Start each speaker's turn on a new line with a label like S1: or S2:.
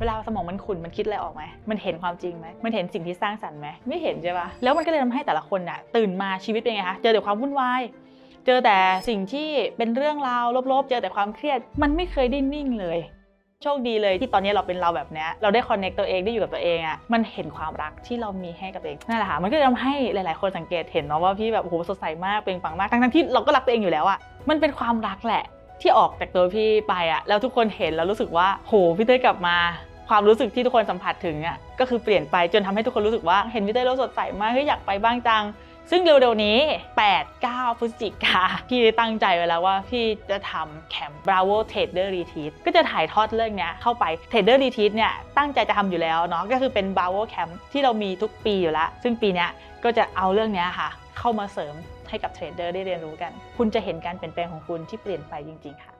S1: เวลาสมองมันขุ่นมันคิดอะไรออกไหมมันเห็นความจริงไหมมันเห็นสิ่งที่สร้างสรรค์ไหมไม่เห็นใช่ปะแล้วมันก็เลยทำให้แต่ละคนน่ะตื่นมาชีวิตเป็นไงคะเจอแต่ความวุ่นวายเจอแต่สิ่งที่เป็นเรื่องราวลบๆ เจอแต่ความเครียดมันไม่เคยได้นิ่งเลยโชคดีเลยที่ตอนนี้เราเป็นเราแบบนี้เราได้คอนเน c t ตัวเองได้อยู่กับตัวเองอะ่ะมันเห็นความรักที่เรามีให้กับตัวเองนั่นแหละค่ะมันก็เลยทำให้หลาย ๆ คนสังเกตเห็นเนาะว่าพี่แบบโอ้โหสดใสมากเปล่งปลั่งมากทั้งๆที่เราก็รักตัวเองอยู่แล้วอะ่ะมันเป็นความรักแหละที่ออกจากตัวพี่ไปอะ่ะแล้วทุกคนเห็นแล้วรู้สึกว่าโหพี่เต้ยกลับมา ความรู้สึกที่ทุกคนสัมผัสถึงอะก็คือเปลี่ยนไปจนทำให้ทุกคนรู้สึกว่าเห็นพี่เต้ยแล้วสดใสมากเฮ้ยอยากไปบ้างจัง ซึ่งเร็วๆนี้ 8 9 พฤศจิกาพี่ตั้งใจไว้แล้วว่าพี่จะทำแคมป์ Bravo Trader Retreat ก็จะถ่ายทอดเรื่องเนี้ยเข้าไป Trader Retreat เนี่ยตั้งใจจะทำอยู่แล้วเนาะก็คือเป็น Bravo Camp ที่เรามีทุกปีอยู่แล้ว ซึ่งปีเนี้ยก็จะเอาเรื่องเนี้ยค่ะ เข้ามาเสริมให้กับเทรดเดอร์ได้เรียนรู้กัน คุณจะเห็นการเปลี่ยนแปลงของคุณที่เปลี่ยนไปจริง ๆ ค่ะ